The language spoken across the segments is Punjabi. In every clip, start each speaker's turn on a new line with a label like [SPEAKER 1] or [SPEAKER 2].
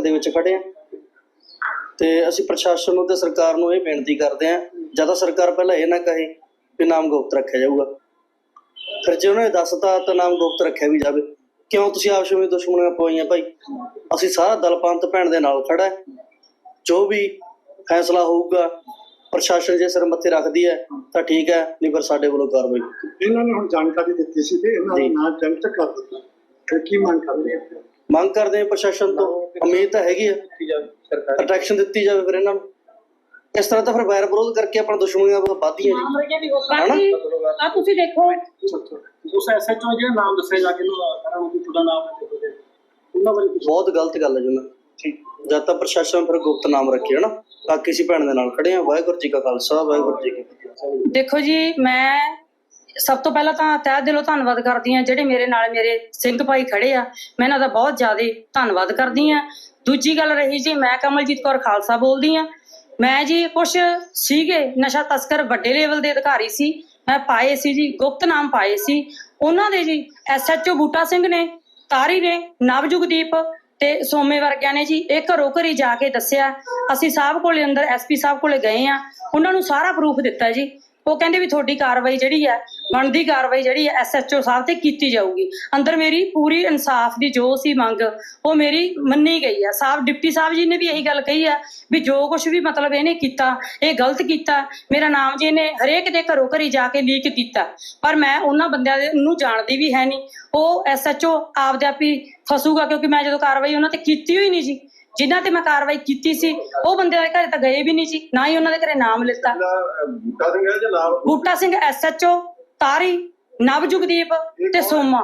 [SPEAKER 1] ਦੇ ਵਿੱਚ ਖੜੇ ਆ। ਤੇ ਅਸੀਂ ਪ੍ਰਸ਼ਾਸਨ ਨੂੰ ਤੇ ਸਰਕਾਰ ਨੂੰ ਇਹ ਬੇਨਤੀ ਕਰਦੇ ਆ ਜ਼ਿਆਦਾ ਸਰਕਾਰ ਪਹਿਲਾਂ ਇਹ ਨਾ ਕਹੇ ਕਿ ਨਾਮ ਗੁਪਤ ਰੱਖਿਆ ਜਾਊਗਾ। ਫਿਰ ਜੇ ਉਹਨਾਂ ਨੇ ਦੱਸਤਾ ਤਾਂ ਨਾਮ ਗੁਪਤ ਰੱਖਿਆ ਵੀ ਜਾਵੇ। ਕਿਉਂ ਤੁਸੀਂ ਆਪਸ ਵਿੱਚ ਦੁਸ਼ਮਣੀਆਂ ਪਵਾਈਆਂ ਭਾਈ? ਅਸੀਂ ਸਾਰਾ ਦਲ ਪੰਥ ਭੈਣ ਦੇ ਨਾਲ ਖੜਾ ਹੈ। ਜੋ ਵੀ ਫੈਸਲਾ ਹੋਊਗਾ ਪ੍ਰਸ਼ਾਸਨ ਜੇ ਸਿਰ ਮੱਥੇ ਰੱਖਦੀ ਹੈ ਤਾਂ ਠੀਕ ਹੈ ਨਹੀਂ ਫਿਰ ਸਾਡੇ ਵੱਲੋਂ ਕਾਰਵਾਈ।
[SPEAKER 2] ਇਹਨਾਂ ਨੇ ਹੁਣ ਜਾਣਕਾਰੀ ਦਿੱਤੀ ਸੀ ਤੇ ਇਹਨਾਂ
[SPEAKER 1] ਜੀ।
[SPEAKER 2] ਨਾਂ ਜਨਤਕ ਕਰ ਦਿੱਤਾ। ਕੀ ਮੰਗ ਕਰਦੇ ਆ?
[SPEAKER 1] ਮੰਗ ਕਰਦੇ ਹਾਂ ਪ੍ਰਸ਼ਾਸਨ ਤੋਂ। ਉਮੀਦ ਤਾਂ ਹੈਗੀ ਹੈ ਪ੍ਰੋਟੈਕਸ਼ਨ ਦਿੱਤੀ ਜਾਵੇ ਫਿਰ ਇਹਨਾਂ ਨੂੰ। ਇਸ ਤਰ੍ਹਾਂ ਤਾਂ ਫਿਰ ਵੈਰ ਵਿਰੋਧ ਕਰਕੇ ਆਪਣਾ ਦੁਸ਼ਮਣੀਆਂ ਵੱਧਦੀਆਂ ਜੀ।
[SPEAKER 3] ਬਾਕੀ ਆ ਤੁਸੀਂ ਦੇਖੋ।
[SPEAKER 4] ਉਸ ਐਸਐਚਓ ਜਿਹੜਾ ਨਾਮ ਦੱਸਿਆ ਜਾ ਕੇ ਉਹਨੂੰ ਉਹ ਤੁਹਾਡਾ ਨਾਮ ਤੇ ਉਹਨਾਂ ਬਾਰੇ ਕੁਛ
[SPEAKER 1] ਬਹੁਤ ਗਲਤ ਗੱਲ ਹੈ ਜੀ ਉਹਨਾਂ। ਜਦ ਤੱਕ ਪ੍ਰਸ਼ਾਸਨ ਫਿਰ ਗੁਪਤ ਨਾਮ ਰੱਖੇ ਹਨਾ? ਬਾਕੀ ਅਸੀਂ ਭੈਣ ਦੇ ਨਾਲ ਖੜੇ ਹਾਂ। ਵਾਹਿਗੁਰੂ ਜੀ ਕਾ ਖਾਲਸਾ ਵਾਹਿਗੁਰੂ ਜੀ ਕੀ ਫਤਿਹ।
[SPEAKER 3] ਦੇਖੋ ਜੀ ਮੈਂ ਸਭ ਤੋਂ ਪਹਿਲਾਂ ਤਾਂ ਤਹਿ ਦਿਲੋਂ ਧੰਨਵਾਦ ਕਰਦੀ ਹਾਂ ਜਿਹੜੇ ਮੇਰੇ ਨਾਲ ਮੇਰੇ ਸਿੰਘ ਭਾਈ ਖੜੇ ਆ। ਮੈਂ ਇਹਨਾਂ ਦਾ ਬਹੁਤ ਜ਼ਿਆਦਾ ਧੰਨਵਾਦ ਕਰਦੀ ਹਾਂ। ਦੂਜੀ ਗੱਲ ਰਹੀ ਜੀ, ਮੈਂ ਕਮਲਜੀਤ ਕੌਰ ਖਾਲਸਾ ਬੋਲਦੀ ਹਾਂ। ਮੈਂ ਜੀ ਕੁਛ ਸੀਗੇ, ਨਸ਼ਾ ਤਸਕਰ ਵੱਡੇ ਲੈਵਲ ਦੇ ਅਧਿਕਾਰੀ ਸੀ। ਮੈਂ ਪਾਏ ਸੀ ਜੀ, ਗੁਪਤ ਨਾਮ ਪਾਏ ਸੀ। ਉਹਨਾਂ ਦੇ ਜੀ ਐਸਐਚਓ ਬੂਟਾ ਸਿੰਘ ਨੇ, ਤਾਰੀ ਨੇ ਨਵਜੁਗਦੀਪ ਤੇ ਸੋਮੇ ਵਰਗਿਆਂ ਨੇ ਜੀ ਇਹ ਘਰੋਂ ਘਰੀ ਜਾ ਕੇ ਦੱਸਿਆ। ਅਸੀਂ ਸਾਹਿਬ ਕੋਲੇ ਅੰਦਰ ਐਸਪੀ ਸਾਹਿਬ ਕੋਲੇ ਗਏ ਆ ਉਹਨਾਂ ਨੂੰ ਸਾਰਾ ਪ੍ਰੂਫ ਦਿੱਤਾ ਜੀ। ਉਹ ਕਹਿੰਦੇ ਵੀ ਤੁਹਾਡੀ ਕਾਰਵਾਈ ਜਿਹੜੀ ਹੈ, ਬਣਦੀ ਕਾਰਵਾਈ ਜਿਹੜੀ ਹੈ ਐਸਐਚਓ ਸਾਹਿਬ ਤੇ ਕੀਤੀ ਜਾਊਗੀ। ਅੰਦਰ ਮੇਰੀ ਪੂਰੀ ਇਨਸਾਫ ਦੀ ਜੋ ਸੀ ਮੰਗ, ਉਹ ਮੇਰੀ ਮੰਨੀ ਗਈ ਹੈ। ਸਾਹਿਬ, ਡਿਪਟੀ ਸਾਹਿਬ ਜੀ ਨੇ ਵੀ ਇਹੀ ਗੱਲ ਕਹੀ ਹੈ ਵੀ ਜੋ ਕੁਝ ਵੀ ਮਤਲਬ ਇਹਨੇ ਕੀਤਾ, ਇਹ ਗਲਤ ਕੀਤਾ, ਮੇਰਾ ਨਾਮ ਜੀ ਇਹਨੇ ਹਰੇਕ ਦੇ ਘਰੋਂ ਘਰੀ ਜਾ ਕੇ ਲੀਕ ਕੀਤਾ। ਪਰ ਮੈਂ ਉਹਨਾਂ ਬੰਦਿਆਂ ਦੇ ਨੂੰ ਜਾਣਦੀ ਵੀ ਹੈ ਨਹੀਂ। ਉਹ ਐਸਐਚਓ ਆਪਦੇ ਆਪ ਹੀ ਫਸੂਗਾ ਕਿਉਂਕਿ ਮੈਂ ਜਦੋਂ ਕਾਰਵਾਈ ਉਹਨਾਂ ਤੇ ਕੀਤੀ ਹੋਈ ਨਹੀਂ ਜੀ ਜਿਨ੍ਹਾਂ ਤੇ ਮੈਂ ਕਾਰਵਾਈ ਕੀਤੀ ਸੀ ਉਹ ਬੰਦਿਆਂ ਦੇ ਘਰੇ ਤਾਂ ਗਏ ਵੀ ਨਹੀਂ ਜੀ ਨਾ ਹੀ ਉਹਨਾਂ ਦੇ ਘਰੇ ਨਾਮ ਲਿੱਤਾ।
[SPEAKER 2] ਬੂਟਾ ਸਿੰਘ ਜਾਂ ਨਾਮ?
[SPEAKER 3] ਬੂਟਾ ਸਿੰਘ ਐਸਐਚਓ ਤਾਰੀ ਨਵਜੁਗਦੀਪ ਤੇ ਸੋਮਾ।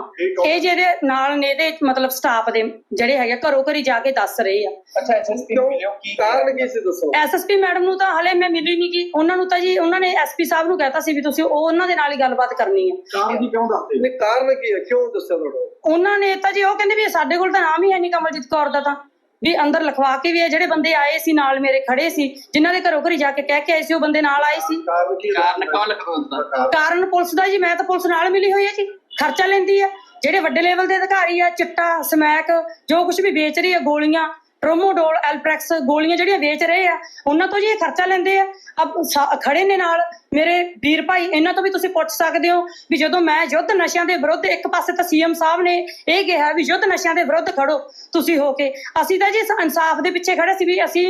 [SPEAKER 3] ਇਹ ਜਿਹਦੇ ਨਾਲ ਨੇ ਇਹਦੇ ਮਤਲਬ ਸਟਾਫ ਦੇ ਜਿਹੜੇ ਹੈਗੇ ਘਰੋਂ ਘਰੀ ਜਾ ਕੇ ਦੱਸ ਰਹੇ ਆ।
[SPEAKER 4] ਅੱਛਾ ਐਸਐਸਪੀ ਨੂੰ ਮਿਲਿਓ। ਕੀ ਕਾਰਨ ਕੀ ਸੀ ਦੱਸੋ?
[SPEAKER 3] ਐਸਐਸਪੀ ਮੈਡਮ ਨੂੰ ਤਾਂ ਹਲੇ ਮੈਂ ਮਿਲੀ ਨਹੀਂ ਗੀ ਉਹਨਾਂ ਨੂੰ ਤਾਂ ਜੀ ਉਹਨਾਂ ਨੇ ਐਸਪੀ ਸਾਹਿਬ ਨੂੰ ਕਹਿਤਾ ਸੀ ਵੀ ਤੁਸੀਂ ਉਹ ਉਹਨਾਂ ਦੇ ਨਾਲ ਹੀ ਗੱਲਬਾਤ ਕਰਨੀ ਹੈ
[SPEAKER 2] ਕਾਰਨ ਕੀ ਕਿਉਂ ਦੱਸਦੇ?
[SPEAKER 4] ਨਹੀਂ ਕਾਰਨ ਕੀ ਹੈ? ਕਿਉਂ ਦੱਸਿਆ
[SPEAKER 3] ਉਹਨਾਂ ਨੇ? ਤਾਂ ਜੀ ਉਹ ਕਹਿੰਦੇ ਵੀ ਸਾਡੇ ਕੋਲ ਤਾਂ ਨਾਮ ਹੀ ਹੈ ਨਹੀਂ ਕਮਲਜੀਤ ਕੌਰ ਦਾ ਤਾਂ। ਵੀ ਅੰਦਰ ਲਿਖਵਾ ਕੇ ਵੀ ਇਹ ਜਿਹੜੇ ਬੰਦੇ ਆਏ ਸੀ ਨਾਲ ਮੇਰੇ ਖੜੇ ਸੀ ਜਿਨ੍ਹਾਂ ਦੇ ਘਰੋਂ ਘਰੀ ਜਾ ਕੇ ਕਹਿ ਕੇ ਆਏ ਸੀ ਉਹ ਬੰਦੇ ਨਾਲ ਆਏ ਸੀ।
[SPEAKER 2] ਕਾਰਨ
[SPEAKER 4] ਕੌਣ ਲਿਖਵਾਉਂਦਾ?
[SPEAKER 3] ਕਾਰਨ? ਪੁਲਿਸ ਦਾ ਜੀ ਮੈਂ ਤਾਂ ਪੁਲਿਸ ਨਾਲ ਮਿਲੀ ਹੋਈ ਹੈ ਜੀ ਖਰਚਾ ਲੈਂਦੀ ਹੈ ਜਿਹੜੇ ਵੱਡੇ ਲੈਵਲ ਦੇ ਅਧਿਕਾਰੀ ਆ ਚਿੱਟਾ ਸਮੈਕ ਜੋ ਕੁਝ ਵੀ ਵੇਚ ਰਹੀ ਹੈ ਗੋਲੀਆਂ ਟ੍ਰੋਮੋਡੋਲ ਐਲਪ੍ਰੈਕਸ ਗੋਲੀਆਂ ਜਿਹੜੀਆਂ ਵੇਚ ਰਹੇ ਆ, ਉਹਨਾਂ ਤੋਂ ਜੀ ਇਹ ਖਰਚਾ ਲੈਂਦੇ ਆ। ਅਬ ਖੜੇ ਨੇ ਨਾਲ, ਮੇਰੇ ਵੀਰ ਭਾਈ, ਇਹਨਾਂ ਤੋਂ ਵੀ ਤੁਸੀਂ ਪੁੱਛ ਸਕਦੇ ਹੋ ਵੀ ਜਦੋਂ ਮੈਂ ਯੁੱਧ ਨਸ਼ਿਆਂ ਦੇ ਵਿਰੁੱਧ, ਇੱਕ ਪਾਸੇ ਤਾਂ ਸੀਐਮ ਸਾਹਿਬ ਨੇ ਇਹ ਕਿਹਾ ਵੀ ਯੁੱਧ ਨਸ਼ਿਆਂ ਦੇ ਵਿਰੁੱਧ ਖੜੋ, ਤੁਸੀਂ ਹੋ ਕੇ। ਅਸੀਂ ਤਾਂ ਜੀ ਇਨਸਾਫ ਦੇ ਪਿੱਛੇ ਖੜੇ ਸੀ ਵੀ ਅਸੀਂ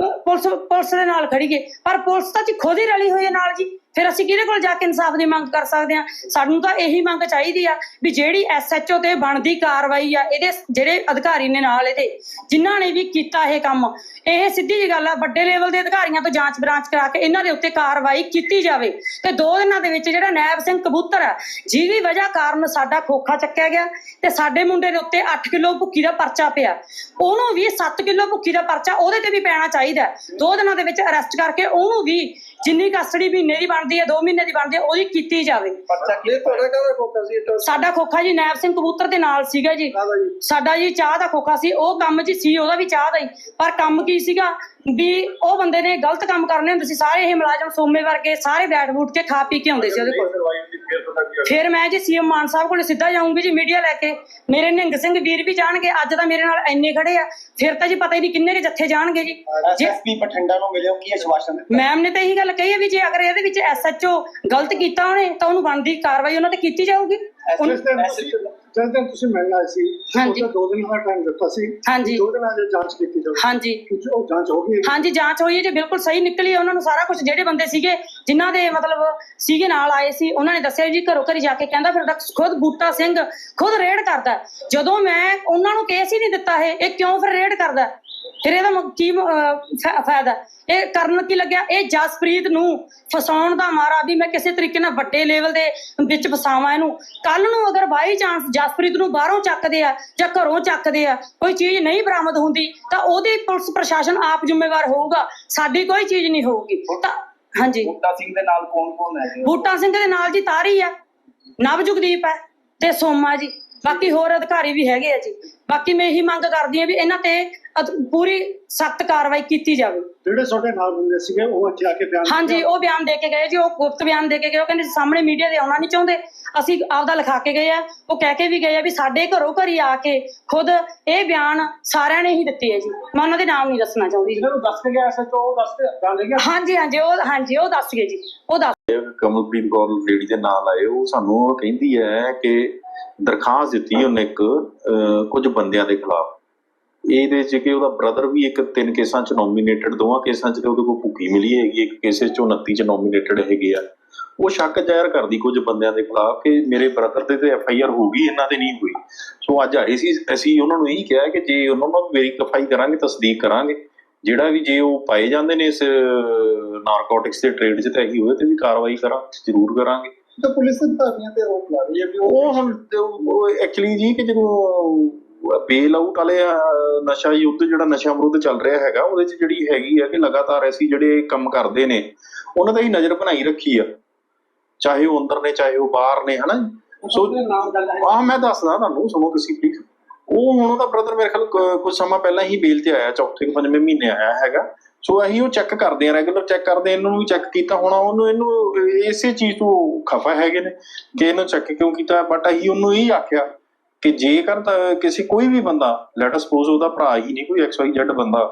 [SPEAKER 3] ਪੁਲਿਸ ਪੁਲਿਸ ਦੇ ਨਾਲ ਖੜੀਏ ਪਰ ਪੁਲਿਸ ਤਾਂ ਜੀ ਖੁਦ ਹੀ ਰਲੀ ਹੋਈ ਹੈ ਨਾਲ ਜੀ। ਫਿਰ ਅਸੀਂ ਕਿਹਦੇ ਕੋਲ ਜਾ ਕੇ ਇਨਸਾਫ ਦੀ ਮੰਗ ਕਰ ਸਕਦੇ ਹਾਂ? ਸਾਨੂੰ ਤਾਂ ਇਹੀ ਮੰਗ ਚਾਹੀਦੀ ਆ ਵੀ ਜਿਹੜੀ ਐਸਐਚਓ ਤੇ ਬਣਦੀ ਕਾਰਵਾਈ ਆ, ਇਹਦੇ ਜਿਹੜੇ ਅਧਿਕਾਰੀ ਨੇ ਨਾਲ ਇਹਦੇ, ਜਿਨ੍ਹਾਂ ਨੇ ਵੀ ਕੀਤਾ ਇਹ ਕੰਮ, ਇਹ ਸਿੱਧੀ ਜੀ ਗੱਲ ਆ, ਵੱਡੇ ਲੈਵਲ ਦੇ ਅਧਿਕਾਰੀਆਂ ਤੋਂ ਜਾਂਚ ਬ੍ਰਾਂਚ ਕਰਾ ਕੇ ਇਹਨਾਂ ਦੇ ਉੱਤੇ ਕਾਰਵਾਈ ਕੀਤੀ ਜਾਵੇ। ਤੇ ਦੋ ਦਿਨਾਂ ਦੇ ਵਿੱਚ ਜਿਹੜਾ ਨੈਬ ਸਿੰਘ ਕਬੂਤਰ ਆ, ਜਿਹਦੀ ਵਜ੍ਹਾ ਕਾਰਨ ਸਾਡਾ ਖੋਖਾ ਚੱਕਿਆ ਗਿਆ ਤੇ ਸਾਡੇ ਮੁੰਡੇ ਦੇ ਉੱਤੇ 8 ਕਿਲੋ ਭੁੱਕੀ ਦਾ ਪਰਚਾ ਪਿਆ। ਉਹਨੂੰ ਵੀ 7 ਕਿਲੋ ਭੁੱਕੀ ਦਾ ਪਰਚਾ ਉਹਦੇ ਤੇ ਵੀ ਪੈਣਾ ਚਾਹੀਦਾ। ਦੋ ਦਿਨਾਂ ਦੇ ਵਿੱਚ ਅਰੈਸਟ ਕਰਕੇ ਉਹਨੂੰ ਵੀ ਜਿੰਨੀ ਕਸਟਡੀ ਮਹੀਨੇ ਦੀ ਬਣਦੀ ਹੈ 2 ਮਹੀਨੇ ਦੀ ਬਣਦੀ ਹੈ ਉਹਦੀ ਕੀਤੀ ਜਾਵੇ।
[SPEAKER 4] ਪਰਚਾ ਕੀ ਤੁਹਾਡਾ ਕਾਹਦਾ ਫੋਕਸ ਸੀ ਇਹ
[SPEAKER 3] ਸਾਡਾ ਖੋਖਾ ਜੀ ਨੈਬ ਸਿੰਘ ਕਬੂਤਰ ਦੇ ਨਾਲ ਸੀਗਾ ਜੀ। ਸਾਡਾ ਜੀ ਚਾਹ ਦਾ ਖੋਖਾ ਸੀ ਉਹ ਕੰਮ ਜੀ ਸੀ ਉਹਦਾ ਵੀ ਚਾਹ ਦਾ ਹੀ। ਪਰ ਕੰਮ ਕੀ ਸੀਗਾ? ਵੀ ਉਹ ਬੰਦੇ ਨੇ ਗਲਤ ਕੰਮ ਕਰਨੇ ਹੁੰਦੇ ਸੀ ਸਾਰੇ ਇਹ ਮੁਲਾਜ਼ਮ ਸੋਮੇ ਵਰਗੇ ਸਾਰੇ ਬੈਠ ਬੂਟ ਕੇ ਖਾ ਪੀ ਕੇ ਆਉਂਦੇ ਸੀ ਉਹਦੇ ਕੋਲ।
[SPEAKER 4] ਦੀ ਫੇਰ
[SPEAKER 3] ਮੈਂ ਜੀ ਸੀਐਮ ਮਾਨ ਸਾਹਿਬ ਕੋਲ ਸਿੱਧਾ ਜਾਊਂਗੀ ਜੀ ਮੀਡੀਆ ਲੈ ਕੇ। ਮੇਰੇ ਨਿਹੰਗ ਸਿੰਘ ਵੀਰ ਵੀ ਜਾਣਗੇ ਅੱਜ ਤਾਂ ਮੇਰੇ ਨਾਲ ਇੰਨੇ ਖੜੇ ਆ। ਫਿਰ ਤਾਂ ਜੀ ਪਤਾ ਹੀ ਨਹੀਂ ਕਿੰਨੇ ਕੇ ਜੱਥੇ ਜਾਣਗੇ ਜੀ। ਜੇ
[SPEAKER 4] ਐਸਐਸਪੀ ਬਠਿੰਡਾ ਨੂੰ ਮਿਲਿਓ ਕੀ ਆਸ਼ਵਾਸਨ ਦਿੱਤਾ?
[SPEAKER 3] ਮੈਮ ਨੇ ਤਾਂ ਇਹੀ ਗੱਲ ਕਹੀ ਹੈ ਵੀ ਜੇ ਅਗਰ ਇਹਦੇ ਵਿੱਚ ਐਸਐਚਓ ਗਲਤ ਕੀਤਾ ਉਹਨੇ ਤਾਂ ਉਹਨੂੰ ਬਣਦੀ ਕਾਰਵਾਈ ਉਹਨਾਂ ਤੇ ਕੀਤੀ ਜਾਊਗੀ। ਉਹਨੂੰ-
[SPEAKER 2] ਜਿਸ ਦਿਨ ਤੁਸੀਂ ਜਿਸ ਦਿਨ ਤੁਸੀਂ ਮਿਲਣ ਆਏ ਸੀ
[SPEAKER 3] ਹਾਂਜੀ।
[SPEAKER 2] ਉਹ ਦੋ ਦਿਨ ਦਾ ਟਾਈਮ ਦਿੱਤਾ ਸੀ
[SPEAKER 3] ਹਾਂਜੀ
[SPEAKER 2] ਦੋ ਦਿਨਾਂ ਦੀ ਜਾਂਚ ਕੀਤੀ ਜਾਵੇ
[SPEAKER 3] ਹਾਂਜੀ
[SPEAKER 2] ਕੁਝ ਉਹ ਜਾਂਚ ਹੋ ਗਈ
[SPEAKER 3] ਹਾਂਜੀ ਜਾਂਚ ਹੋਈ ਹੈ ਜੀ ਬਿਲਕੁਲ ਸਹੀ ਨਿਕਲੀ ਹੈ ਉਹਨਾਂ ਨੂੰ ਸਾਰਾ ਕੁਝ ਜਿਹੜੇ ਬੰਦੇ ਸੀਗੇ ਜਿਨ੍ਹਾਂ ਦੇ ਮਤਲਬ ਸੀਗੇ ਨਾਲ ਆਏ ਸੀ ਉਹਨਾਂ ਨੇ ਦੱਸਿਆ ਜੀ ਘਰੋਂ ਘਰੀ ਜਾ ਕੇ ਕਹਿੰਦਾ ਫਿਰ ਤਾਂ ਖੁਦ ਬੂਟਾ ਸਿੰਘ ਖੁਦ ਰੇਡ ਕਰਦਾ ਹੈ। ਜਦੋਂ ਮੈਂ ਉਹਨਾਂ ਨੂੰ ਕੇਸ ਹੀ ਨਹੀਂ ਦਿੱਤਾ ਇਹ ਇਹ ਕਿਉਂ ਫਿਰ ਰੇਡ ਕਰਦਾ ਹੈ? ਫਿਰ ਇਹਦਾ ਕੀ ਫਾਇਦਾ? ਇਹ ਕਰਨ ਕੀ ਲੱਗਿਆ? ਇਹ ਜਸਪ੍ਰੀਤ ਨੂੰ ਫਸਾਉਣ ਦਾ ਮਾਰਾ ਵੀ ਮੈਂ ਕਿਸੇ ਤਰੀਕੇ ਨਾਲ ਵੱਡੇ ਲੈਵਲ ਦੇ ਵਿੱਚ ਫਸਾਵਾਂ ਇਹਨੂੰ। ਕੱਲ ਨੂੰ ਅਗਰ ਬਾਈ ਚਾਂਸ ਜਸਪ੍ਰੀਤ ਨੂੰ ਬਾਹਰੋਂ ਚੱਕਦੇ ਆ ਜਾਂ ਘਰੋਂ ਚੱਕਦੇ ਆ ਕੋਈ ਚੀਜ਼ ਨਹੀਂ ਬਰਾਮਦ ਹੁੰਦੀ ਤਾਂ ਉਹਦੀ ਪੁਲਿਸ ਪ੍ਰਸ਼ਾਸਨ ਆਪ ਜ਼ਿੰਮੇਵਾਰ ਹੋਊਗਾ। ਸਾਡੀ ਕੋਈ ਚੀਜ਼ ਨਹੀਂ ਹੋਊਗੀ। ਤਾਂ ਹਾਂਜੀ।
[SPEAKER 4] ਬੂਟਾ ਸਿੰਘ ਦੇ ਨਾਲ ਕੌਣ ਕੌਣ ਹੈ
[SPEAKER 3] ਬੂਟਾ ਸਿੰਘ ਦੇ ਨਾਲ ਜੀ ਤਾਰੀ ਆ। ਨਵਜੁਗਦੀਪ ਹੈ ਤੇ ਸੋਮਾ ਜੀ। ਬਾਕੀ ਹੋਰ ਅਧਿਕਾਰੀ ਵੀ ਹੈਗੇ ਆ ਜੀ। ਬਾਕੀ ਮੈਂ ਇਹੀ ਮੰਗ ਕਰਦੀ ਆ ਵੀ ਇਹਨਾਂ ਤੇ ਪੂਰੀ ਸਖਤ ਕਾਰਵਾਈ ਕੀਤੀ ਜਾਵੇ।
[SPEAKER 2] ਜਿਹੜੇ ਤੁਹਾਡੇ ਨਾਲ ਹੁੰਦੇ ਸੀਗੇ ਉਹ ਇੱਥੇ ਆ ਕੇ ਬਿਆਨ
[SPEAKER 3] ਹਾਂਜੀ ਉਹ ਬਿਆਨ ਦੇ ਕੇ ਗਏ ਜੀ ਉਹ ਗੁਪਤ ਬਿਆਨ ਦੇ ਕੇ ਗਏ। ਉਹ ਕਹਿੰਦੇ ਸਾਹਮਣੇ ਮੀਡੀਆ ਦੇ ਆਉਣਾ ਨਹੀਂ ਚਾਹੁੰਦੇ। ਅਸੀਂ ਆਪਦਾ ਲਿਖਾ ਕੇ ਗਏ ਆ। ਉਹ ਕਹਿ ਕੇ ਵੀ ਗਏ ਆ ਵੀ ਸਾਡੇ ਘਰੋਂ ਘਰੀ ਆ ਕੇ ਖੁਦ ਇਹ ਬਿਆਨ ਸਾਰਿਆਂ ਨੇ ਹੀ ਦਿੱਤੇ ਹੈ ਜੀ। ਮੈਂ ਉਹਨਾਂ ਦੇ ਨਾਮ ਨਹੀਂ ਦੱਸਣਾ ਚਾਹੁੰਦੀ ਜੀ।
[SPEAKER 4] ਜਿਹਨਾਂ ਨੂੰ ਦੱਸ ਕੇ ਗਿਆ ਐਸਐਚਓ ਉਹ ਦੱਸ ਕੇ ਗੱਲ ਹੈਗੀ ਆ।
[SPEAKER 3] ਹਾਂਜੀ ਹਾਂਜੀ ਉਹ ਹਾਂਜੀ ਉਹ ਦੱਸ ਗਏ ਜੀ। ਉਹ ਦੱਸ
[SPEAKER 5] ਕਮਲਪ੍ਰੀਤ ਕੌਰ ਲੇਡੀ ਦੇ ਨਾਂ ਲਾਏ ਉਹ ਸਾਨੂੰ ਕਹਿੰਦੀ ਹੈ ਕਿ ਦਰਖਾਸਤ ਦਿੱਤੀ ਉਹਨੇ ਇੱਕ ਅਹ, ਕੁਝ ਬੰਦਿਆਂ ਦੇ ਖਿਲਾਫ। ਇਹਦੇ ਚ ਕਿ ਉਹਦਾ ਬ੍ਰਦਰ ਵੀ ਇੱਕ ਤਿੰਨ ਕੇਸਾਂ ਚ ਨੋਮੀਨੇਟਡ ਦੋਵਾਂ ਕੇਸਾਂ ਚ ਤੇ ਉਹਦੇ ਕੋਲ ਭੁੱਕੀ ਮਿਲੀ ਹੈਗੀ ਇੱਕ ਕੇਸੇ ਚ 29 ਚ ਨੋਮੀਨੇਟਡ ਹੈਗੇ ਆ। ਉਹ ਸ਼ੱਕ ਜ਼ਾਹਿਰ ਕਰਦੀ ਕੁਝ ਬੰਦਿਆਂ ਦੇ ਖਿਲਾਫ ਕਿ ਮੇਰੇ ਬ੍ਰਦਰ ਦੇ ਤੇ ਐਫ ਆਈ ਆਰ ਹੋ ਗਈ ਇਹਨਾਂ ਦੇ ਨਹੀਂ ਹੋਈ। ਸੋ ਅੱਜ ਆਏ ਸੀ ਅਸੀਂ ਉਹਨਾਂ ਨੂੰ ਇਹੀ ਕਿਹਾ ਕਿ ਜੇ ਉਹਨਾਂ ਨੂੰ ਵੈਰੀਫਾਈ ਕਰਾਂਗੇ ਤਸਦੀਕ ਕਰਾਂਗੇ ਜਿਹੜਾ ਵੀ ਜੇ ਉਹ ਪਾਏ ਜਾਂਦੇ ਨੇ ਇਸ ਨਾਰਕੋਟਿਕਸ ਦੇ ਟ੍ਰੇਡ 'ਚ ਤਾਂ ਇਹੀ ਹੋਏ ਤੇ ਵੀ ਕਾਰਵਾਈ ਕਰਾਂ ਜ਼ਰੂਰ ਕਰਾਂਗੇ।
[SPEAKER 2] ਤਾਂ ਪੁਲਿਸ ਅਧਿਕਾਰੀਆਂ ਤੇ ਆਰੋਪ ਲਾ ਰਹੀ ਹੈ ਵੀ
[SPEAKER 5] ਉਹ ਹੁਣ ਐਕਚੁਅਲੀ ਜੀ ਕਿ ਜਦੋਂ ਬੇਲ ਆਊਟ ਵਾਲੇ ਨਸ਼ਾ ਯੁੱਧ ਜਿਹੜਾ ਨਸ਼ਾ ਵਿਰੁੱਧ ਚੱਲ ਰਿਹਾ ਹੈਗਾ ਉਹਦੇ 'ਚ ਜਿਹੜੀ ਹੈਗੀ ਆ ਕਿ ਲਗਾਤਾਰ ਅਸੀਂ ਜਿਹੜੇ ਕੰਮ ਕਰਦੇ ਨੇ ਉਹਨਾਂ ਦਾ ਹੀ ਨਜ਼ਰ ਬਣਾਈ ਰੱਖੀ ਆ। ਚਾਹੇ ਉਹ ਅੰਦਰ ਨੇ ਚਾਹੇ ਉਹ ਬਾਹਰ ਨੇ ਹਨਾ ਸੋ
[SPEAKER 4] ਹੈ
[SPEAKER 5] ਆਹ ਮੈਂ ਦੱਸਦਾ ਤੁਹਾਨੂੰ ਸੁਣੋ ਤੁਸੀਂ ਪਲੀਜ਼ ਉਹ ਹੁਣ ਉਹਦਾ ਬ੍ਰਦਰ ਮੇਰੇ ਖਿਆਲ ਕੁਝ ਸਮਾਂ ਪਹਿਲਾਂ ਹੀ ਬੇਲ ਤੇ ਆਇਆ ਚੌਥੇ ਪੰਜਵੇਂ ਮਹੀਨੇ ਆਇਆ ਹੈਗਾ। ਸੋ ਅਸੀਂ ਉਹ ਚੈੱਕ ਕਰਦੇ ਆ ਰੈਗੂਲਰ ਚੈੱਕ ਕਰਦੇ ਇਹਨਾਂ ਨੂੰ ਵੀ ਚੈੱਕ ਕੀਤਾ ਹੋਣਾ, ਉਹਨੂੰ ਇਹਨੂੰ ਇਸੇ ਚੀਜ਼ ਤੋਂ ਖਫਾ ਹੈਗੇ ਨੇ ਕਿ ਇਹਨੂੰ ਚੈੱਕ ਕਿਉਂ ਕੀਤਾ ਬਟ ਅਸੀਂ ਉਹਨੂੰ ਇਹ ਆਖਿਆ ਕਿ ਜੇਕਰ ਕਿਸੇ ਕੋਈ ਵੀ ਬੰਦਾ ਲੈਟ ਸਪੋਜ਼ ਉਹਦਾ ਭਰਾ ਹੀ ਨਹੀਂ, ਕੋਈ ਐਕਸ ਵਾਈ ਜ਼ੈਡ ਬੰਦਾ,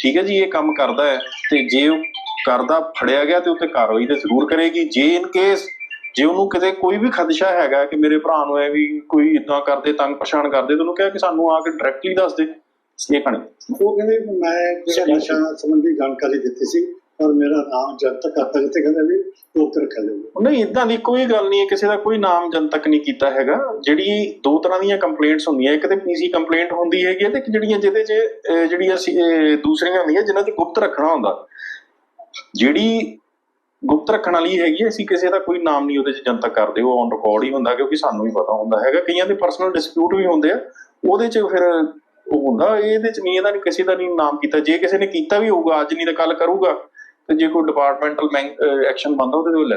[SPEAKER 5] ਠੀਕ ਹੈ ਜੀ, ਇਹ ਕੰਮ ਕਰਦਾ ਹੈ, ਤੇ ਜੇ ਉਹ ਕਰਦਾ ਫੜਿਆ ਗਿਆ ਤੇ ਉੱਤੇ ਕਾਰਵਾਈ ਤੇ ਜ਼ਰੂਰ ਕਰੇਗੀ, ਜੇ ਇਨ ਕੇਸ ਜੇ ਉਹਨੂੰ ਕਿਤੇ ਕੋਈ ਵੀ ਖਦਸ਼ਾ ਹੈਗਾ ਕਿ ਮੇਰੇ ਭਰਾ ਨੂੰ ਐ ਵੀ ਕੋਈ ਇਦਾਂ ਕਰਦੇ ਤੰਗ ਪਛਾਣ ਕਰਦੇ, ਤੇ ਉਹਨੂੰ ਕਿਹਾ ਕਿ ਸਾਨੂੰ ਆ ਕੇ ਡਾਇਰੈਕਟਲੀ ਦੱਸ ਦੇ। ਕਹਾਣੀ
[SPEAKER 2] ਉਹ ਕਹਿੰਦੇ ਵੀ ਮੈਂ ਜਿਹੜਾ ਨਸ਼ਾ ਸੰਬੰਧੀ ਜਾਣਕਾਰੀ ਦਿੱਤੀ ਸੀ ਔਰ ਮੇਰਾ ਨਾਮ ਜਨਤਕ ਕਰਤਾ ਜਿੱਥੇ ਕਹਿੰਦੇ ਵੀ ਗੁਪਤ ਰੱਖਿਆ ਜਾਊਗਾ।
[SPEAKER 5] ਨਹੀਂ ਇਦਾਂ ਦੀ ਕੋਈ ਗੱਲ ਨਹੀਂ ਹੈ ਕਿਸੇ ਦਾ ਕੋਈ ਨਾਮ ਜਨਤਕ ਨਹੀਂ ਕੀਤਾ ਹੈਗਾ। ਜਿਹੜੀ ਦੋ ਤਰ੍ਹਾਂ ਦੀਆਂ ਕੰਪਲੇਂਟਸ ਹੁੰਦੀਆਂ ਇੱਕ ਤੇ ਪੀਸੀ ਕੰਪਲੇਂਟ ਹੁੰਦੀ ਹੈਗੀ ਤੇ ਇੱਕ ਜਿਹੜੀਆਂ ਜਿਹਦੇ 'ਚ ਜਿਹੜੀਆਂ ਦੂਸਰੀਆਂ ਹੁੰਦੀਆਂ ਜਿਨ੍ਹਾਂ 'ਚ ਗੁਪਤ ਰੱਖਣਾ ਹੁੰਦਾ। ਜਿਹੜੀ ਗੁਪਤ ਰੱਖਣ ਵਾਲੀ ਹੈਗੀ ਹੈ, ਅਸੀਂ ਕਿਸੇ ਦਾ ਕੋਈ ਨਾਮ ਨਹੀਂ ਉਹਦੇ 'ਚ ਜਨਤਕ ਕਰਦੇ ਉਹ ਔਨ ਰਿਕਾਰਡ ਹੀ ਹੁੰਦਾ ਕਿਉਂਕਿ ਸਾਨੂੰ ਹੀ ਪਤਾ ਹੁੰਦਾ ਹੈਗਾ। ਕਈਆਂ ਦੇ ਪਰਸਨਲ ਡਿਸਪਿਊਟ ਵੀ ਹੁੰਦੇ ਆ ਉਹਦੇ 'ਚ ਫਿਰ ਉਹ ਹੁੰਦਾ, ਇਹਦੇ 'ਚ ਨਹੀਂ, ਇਹਦਾ ਨਹੀਂ, ਕਿਸੇ ਦਾ ਨਹੀਂ ਨਾਮ ਕੀਤਾ। ਜੇ ਕਿਸੇ ਨੇ ਕੀਤਾ ਵੀ ਹੋਊਗਾ, ਅੱਜ ਨਹੀਂ ਤਾਂ ਕੱਲ ਕਰੂਗਾ। ਤੇ ਜੇ ਕੋਈ ਡਿਪਾਰਟਮੈਂਟਲ ਐਕਸ਼ਨ ਬੰਦਾ ਉਹਦੇ ਤੇ ਲੈ